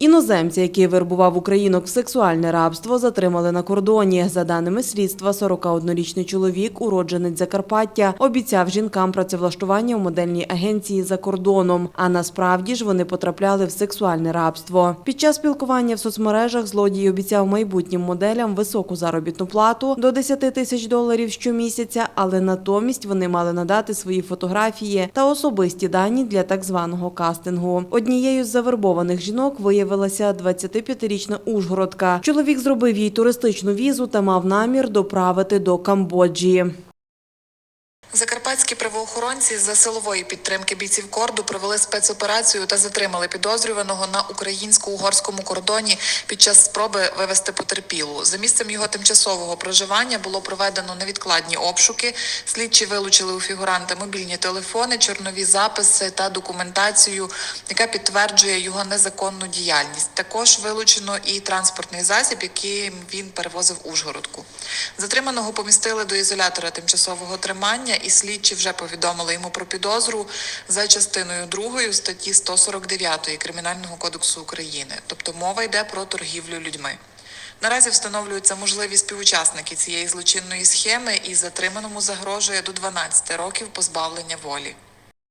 Іноземця, який вербував українок в сексуальне рабство, затримали на кордоні. За даними слідства, 41-річний чоловік, уродженець Закарпаття, обіцяв жінкам працевлаштування у модельній агенції за кордоном. А насправді ж вони потрапляли в сексуальне рабство. Під час спілкування в соцмережах злодій обіцяв майбутнім моделям високу заробітну плату до 10 тисяч доларів щомісяця, але натомість вони мали надати свої фотографії та особисті дані для так званого кастингу. Однією з завербованих жінок виявилася 25-річна Ужгородка. Чоловік зробив їй туристичну візу та мав намір доправити до Камбоджі. Закарпатські правоохоронці за силової підтримки бійців корду провели спецоперацію та затримали підозрюваного на українсько-угорському кордоні під час спроби вивезти потерпілу. За місцем його тимчасового проживання було проведено невідкладні обшуки. Слідчі вилучили у фігуранта мобільні телефони, чорнові записи та документацію, яка підтверджує його незаконну діяльність. Також вилучено і транспортний засіб, яким він перевозив Ужгородку. Затриманого помістили до ізолятора тимчасового тримання, і слідчі вже повідомили йому про підозру за частиною 2 статті 149 Кримінального кодексу України. Тобто мова йде про торгівлю людьми. Наразі встановлюються можливі співучасники цієї злочинної схеми, і затриманому загрожує до 12 років позбавлення волі.